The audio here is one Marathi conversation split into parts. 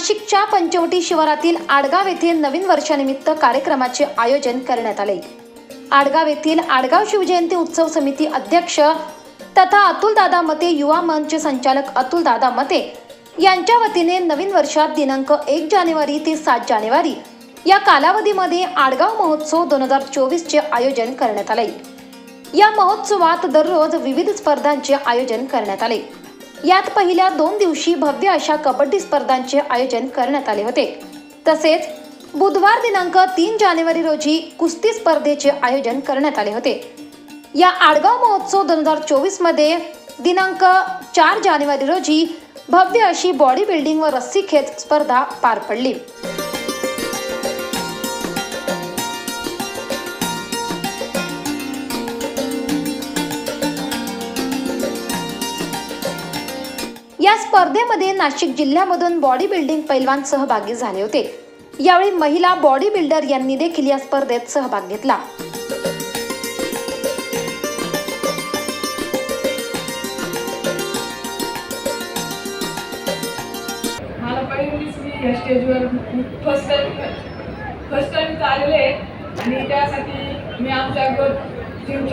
नाशिकच्या पंचवटी शिवारातील आडगाव येथे नवीन वर्षानिमित्त कार्यक्रमाचे आयोजन करण्यात आले. आडगाव येथील आडगाव शिवजयंती उत्सव समिती अध्यक्ष तथा अतुल दादा मते युवा मंच संचालक अतुल दादा मते यांच्या वतीने नवीन वर्षात दिनांक एक जानेवारी ते सात जानेवारी या कालावधीमध्ये आडगाव महोत्सव दोन हजार चोवीसचे आयोजन करण्यात आले. या महोत्सवात दररोज विविध स्पर्धांचे आयोजन करण्यात आले. यात पहिल्या दोन दिवशी भव्य अशा कबड्डी स्पर्धांचे आयोजन करण्यात आले होते. तसेच बुधवार दिनांक तीन जानेवारी रोजी कुस्ती स्पर्धेचे आयोजन करण्यात आले होते. या आडगाव महोत्सव दोन हजार चोवीसमध्ये दिनांक चार जानेवारी रोजी भव्य अशी बॉडी बिल्डिंग व रस्सी खेच स्पर्धा पार पडली. स्पर्धेमध्ये नाशिक जिल्ह्यामधून बॉडी बिल्डिंग पैलवान सहभागी झाले होते. यावेळी महिला बॉडी बिल्डर यांनी देखील या स्पर्धेत सहभाग घेतला. या स्टेजवर फर्स्ट टाइम फर्स्ट टाइम आलेले आणि त्यासाठी मी आमच्या गोट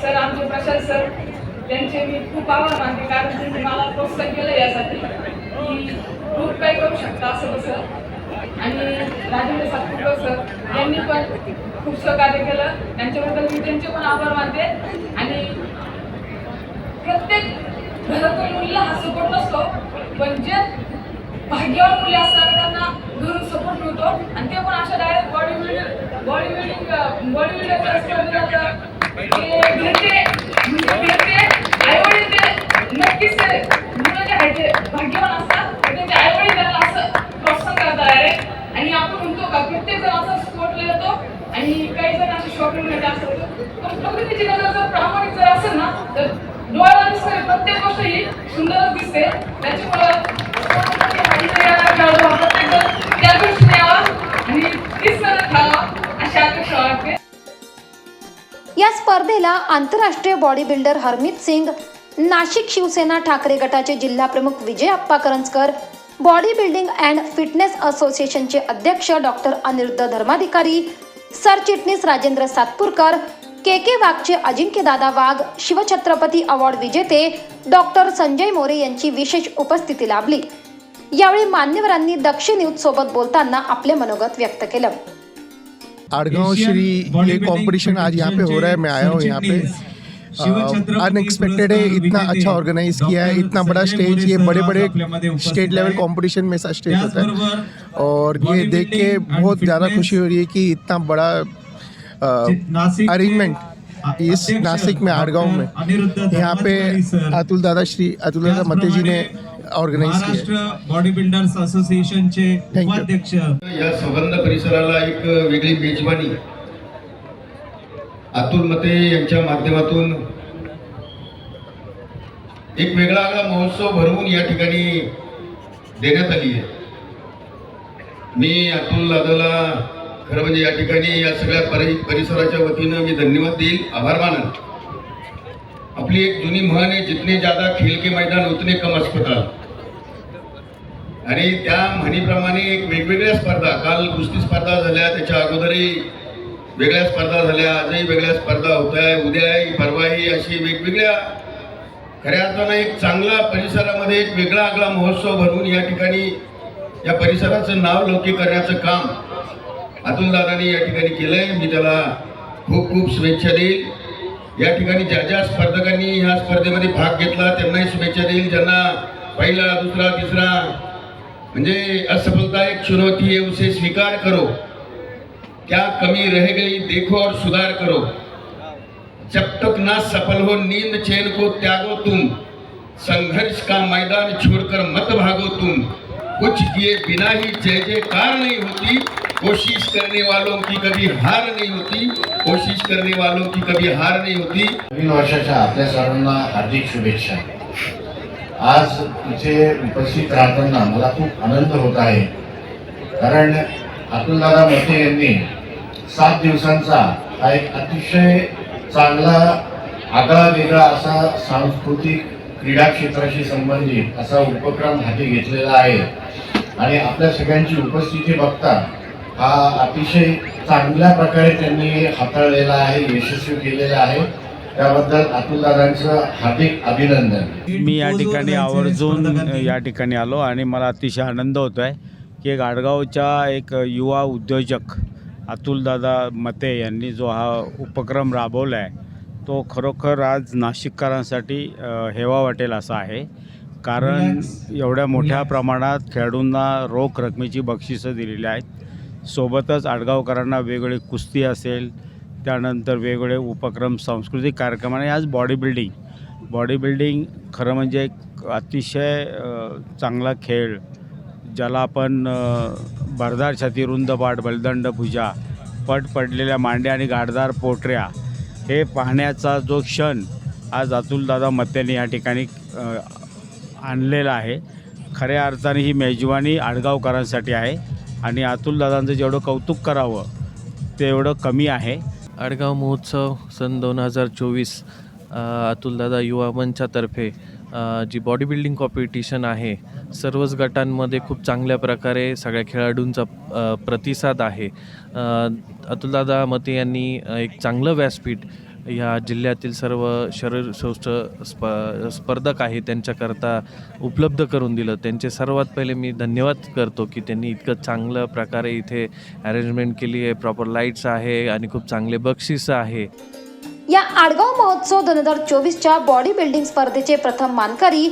सर आमचे प्रशासक सर त्यांचे मी खूप आभार मानते कारण त्यांनी मला प्रोत्साहन केलं यासाठी की खूप काही करू शकता असं तसं. आणि राजेंद्र सातपुरकर सर यांनी पण खूप सहकार्य केलं. त्यांच्याबद्दल मी त्यांचे पण आभार मानते. आणि प्रत्येक घरातून मुलीला हा सपोर्ट नसतो पण जे भाग्यवान मुली असतात त्यांना घरून सपोर्ट मिळतो. आणि ते पण अशा direct body builder body building body बिल्डरच्या ते नक्कीच असतात आईवडील असं आणि आपण म्हणतो का प्रत्येक असं आणि काही जण पण जर असेल ना तर गोष्ट ही सुंदरच दिसते त्याच्यामुळं स्पर्धेला आंतरराष्ट्रीय बॉडी बिल्डर हरमित सिंग नाशिक शिवसेना ठाकरे गटाचे जिल्हा प्रमुख Vijay Appa Karanjkar body building and fitness असोसिएशनचे अध्यक्ष डॉक्टर अनिरुद्ध धर्माधिकारी सरचिटणीस राजेंद्र सातपूरकर के के वाघचे अजिंक्यदादा वाघ शिवछत्रपती अवॉर्ड विजेते डॉक्टर संजय मोरे यांची विशेष उपस्थिती लाभली. यावेळी मान्यवरांनी दक्ष न्यूज सोबत बोलताना आपले मनोगत व्यक्त केलं. आड़गांव श्री ये कंपटीशन आज यहाँ पे हो रहा है मैं आया हूँ यहाँ पे। अनएक्सपेक्टेड है इतना अच्छा ऑर्गेनाइज किया है इतना बड़ा स्टेज ये बड़े बड़े स्टेट लेवल कंपटीशन में सा स्टेज होता है। और ये देख के बहुत ज़्यादा खुशी हो रही है कि इतना बड़ा अरेंजमेंट इस नासिक में आड़गांव में। यहाँ पे अतुल दादा श्री अतुल दादा मते जी ने है महाराष्ट्र बॉडी बिल्डर्स असोसिएशनचे. उपाध्यक्ष. या सौगंध परिसराला एक वेगळी मेजवानी. अतुल मते यांच्या माध्यमातून एक वेगळा वेगळा महोत्सव भरवून या ठिकाणी देण्यात आली आहे. मी अतुल दादाला खरं म्हणजे या ठिकाणी या सगळ्या परि परिसराच्या वतीनं मी धन्यवाद देईल. आभार मानन. आपली एक जुनी म्हण आहे जितने ज्यादा खेल के मैदान उतने कम अस्पताल. आणि त्या म्हणीप्रमाणे एक वेगवेगळ्या स्पर्धा काल कुस्ती स्पर्धा झाल्या त्याच्या अगोदरही वेगळ्या स्पर्धा झाल्या आजही वेगळ्या स्पर्धा होत आहे उद्याही परवाही अशी वेगवेगळ्या खऱ्या अर्थानं एक चांगला परिसरामध्ये एक वेगळा आगळा महोत्सव भरवून या ठिकाणी या परिसराचं नाव लौकिक करण्याचं काम अतुलदादांनी या ठिकाणी केलंय. मी त्याला खूप खूप शुभेच्छा देईल. या ठिकाणी ज्या ज्या स्पर्धकांनी ह्या स्पर्धेमध्ये भाग घेतला त्यांनाही शुभेच्छा देईल. ज्यांना पहिला दुसरा तिसरा म्हणजे असफलता एक चुनौती है उसे स्वीकार करो. क्या कमी रह गई देखो और सुधार करो. जब तक ना सफल हो नींद चैन को त्यागो तुम. संघर्ष का मैदान छोड़कर मत भागो तुम. कुछ किए बिना ही जय जयकार नहीं होती। कोशिश करने वालों की कभी हार नहीं होती कोशिश करने वालों की कभी हार नहीं होती। नवीन वर्षाच्या आपल्या सर्वांना हार्दिक शुभेच्छा. आज इथे उपस्थित राहताना मला खूप आनंद होत आहे. कारण अतुलदादा मते यांनी सात दिवसांचा हा एक अतिशय चांगला आगळा वेगळा असा सांस्कृतिक क्रीडा क्षेत्राशी संबंधित असा उपक्रम हाती घेतलेला आहे. आणि आपल्या सगळ्यांची उपस्थिती बघता हा अतिशय चांगल्या प्रकारे त्यांनी हाताळलेला आहे यशस्वी केलेला आहे. त्याबद्दल अतुलदादांचं हार्दिक अभिनंदन. मी या ठिकाणी आवर्जून या ठिकाणी आलो आणि मला अतिशय आनंद होतो आहे की गाडगावच्या एक युवा उद्योजक अतुलदादा मते यांनी जो हा उपक्रम राबवला आहे तो खरोखर आज नाशिककरांसाठी हेवा वाटेल असा आहे. कारण एवढ्या मोठ्या प्रमाणात खेळाडूंना रोख रकमेची बक्षिसं दिलेली आहेत. सोबतच आडगावकरांना वेगवेगळी कुस्ती असेल त्यानंतर वेगवेगळे उपक्रम सांस्कृतिक कार्यक्रम आणि आज बॉडी बिल्डिंग बॉडी बिल्डिंग खरं म्हणजे एक अतिशय चांगला खेळ ज्याला आपण भरदार छाती रुंदपाट बलदंड भुजा पट पडलेल्या मांड्या आणि गाडदार पोटऱ्या हे पाहण्याचा जो क्षण आज अतुलदादा मत्याने या ठिकाणी आणलेला आहे. खऱ्या अर्थाने ही मेजवानी आडगावकरांसाठी आहे. आणि अतुलदादांचं जेवढं कौतुक करावं तेवढं कमी आहे. आडगाव महोत्सव सन दोन हजार चोवीस अतुलदादा युवा मंचातर्फे जी बॉडी बिल्डिंग कॉम्पिटिशन आहे सर्वच गटांमध्ये खूप चांगल्या प्रकारे सगळ्या खेळाडूंचा प्रतिसाद आहे. अतुलदादा मते यांनी एक चांगलं व्यासपीठ ह्या जिल्ह्यातील सर्व शरीरसौष्ठ स्प स्पर्धक आहे त्यांच्याकरता उपलब्ध करून दिलं. त्यांचे सर्वात पहिले मी धन्यवाद करतो की त्यांनी इतकं चांगलं प्रकारे इथे अरेंजमेंट केली आहे. प्रॉपर लाईट्स आहे आणि खूप चांगले बक्षीस आहे. या आडगाव महोत्सव दोन हजार चोवीसच्या बॉडी बिल्डिंग स्पर्धेचे प्रथम मानकरी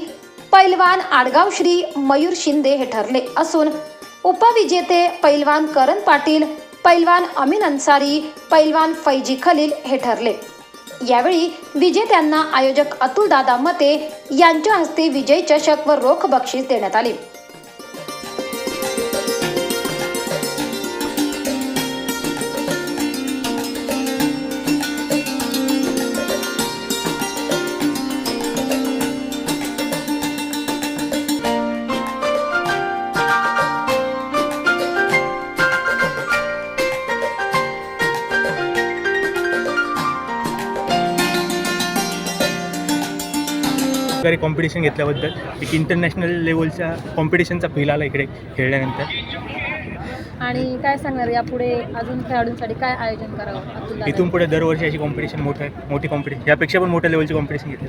पैलवान आडगाव श्री मयूर शिंदे हे ठरले असून उपविजेते पैलवान करण पाटील पैलवान अमीन अन्सारी पैलवान फैजी खलील हे ठरले. यावेळी विजेत्यांना आयोजक अतुल दादा मते यांच्या हस्ते विजय चषक व रोख बक्षीस देण्यात आले. प्रकारे कॉम्पिटिशन घेतल्याबद्दल एक इंटरनॅशनल लेवलच्या कॉम्पिटिशनचा फील आला इकडे खेळल्यानंतर. आणि काय सांगणार यापुढे अजून खेळाडूंसाठी काय आयोजन करावं? इथून पुढे दरवर्षी अशी कॉम्पिटिशन मोठं आहे मोठी कॉम्पिटिशन यापेक्षा पण मोठ्या लेवलची कॉम्पिटिशन घेतली.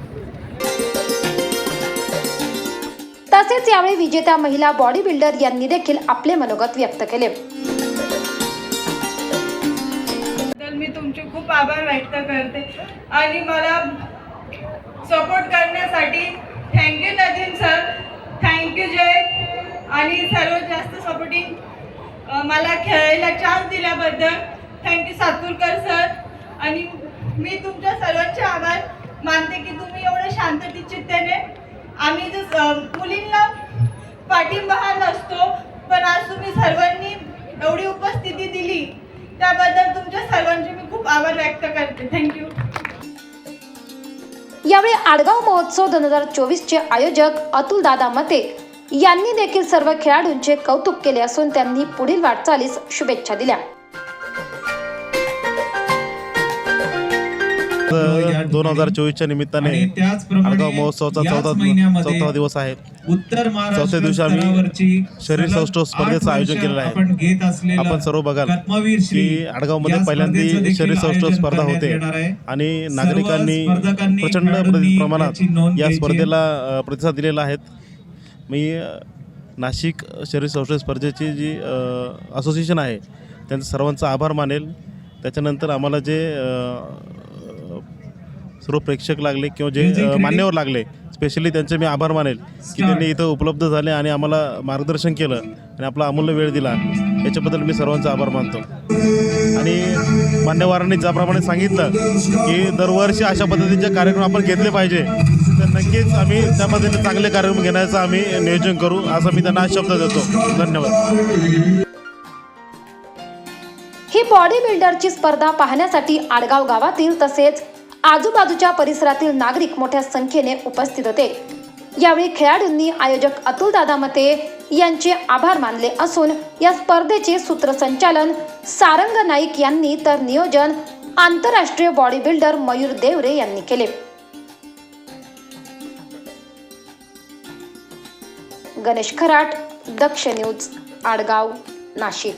तसेच यावेळी विजेत्या महिला बॉडी बिल्डर यांनी देखील आपले मनोगत व्यक्त केले. मी तुमचे खूप आभार व्यक्त करते. आणि मला सपोर्ट करण्यासाठी thank you Nadeem sir thank you Jay आणि सर्वात जास्त सपोर्टिंग मला खेळायला चान्स दिल्याबद्दल थँक्यू सातूरकर सर आणि मी तुमच्या सर्वांचे आभार मानते की तुम्ही एवढं शांततेत चित्तेने आम्ही जर मुलींना पाठिंबा हा नसतो पण आज तुम्ही सर्वांनी एवढी उपस्थिती दिली त्याबद्दल तुमच्या सर्वांचे मी खूप आभार व्यक्त करते. थँक्यू यावेळी आडगाव महोत्सव दोन हजार चोवीसचे आयोजक अतुल दादा मते यांनी देखील सर्व खेळाडूंचे कौतुक केले असून त्यांनी पुढील वाटचालीस शुभेच्छा दिल्या. दोन हजार चोवीसच्या निमित्ताने आडगाव महोत्सवाचा चौथा चौथा दिवस आहे उत्तर चौथ्या दिवशी आम्ही शरीर सौष्ठव स्पर्धेचं आयोजन केलेलं आहे. आपण सर्व बघाल की आडगावमध्ये पहिल्यांदा शरीर सौष्ठव स्पर्धा होते. आणि नागरिकांनी प्रचंड प्रमाणात या. स्पर्धेला प्रतिसाद दिलेला आहे मी नाशिक शरीर सौष्ठव स्पर्धेची जी असोसिएशन आहे त्यांचा सर्वांचा आभार मानेल त्याच्यानंतर आम्हाला जे सर्व प्रेक्षक लागले किंवा जे? मान्यवर लागले स्पेशली त्यांचे मी आभार मानेल की त्यांनी इथं उपलब्ध झाले आणि आम्हाला मार्गदर्शन केलं आणि आपला अमूल्य वेळ दिला. याच्याबद्दल मी सर्वांचा आभार मानतो. आणि मान्यवरांनी ज्याप्रमाणे सांगितलं की दरवर्षी अशा पद्धतीचे कार्यक्रम आपण घेतले पाहिजे तर नक्कीच आम्ही त्या पद्धतीने चांगले कार्यक्रम घेण्याचं आम्ही नियोजन करू असं मी त्यांना शब्द देतो. धन्यवाद. ही बॉडी बिल्डरची स्पर्धा पाहण्यासाठी आडगाव गावातील तसेच आजूबाजूच्या परिसरातील नागरिक मोठ्या संख्येने उपस्थित होते. यावेळी खेळाडूंनी आयोजक अतुल दादा मते यांचे आभार मानले असून या स्पर्धेचे सूत्रसंचालन सारंग नाईक यांनी तर नियोजन आंतरराष्ट्रीय बॉडी बिल्डर मयूर देवरे यांनी केले. गणेश खराट दक्ष न्यूज आडगाव नाशिक.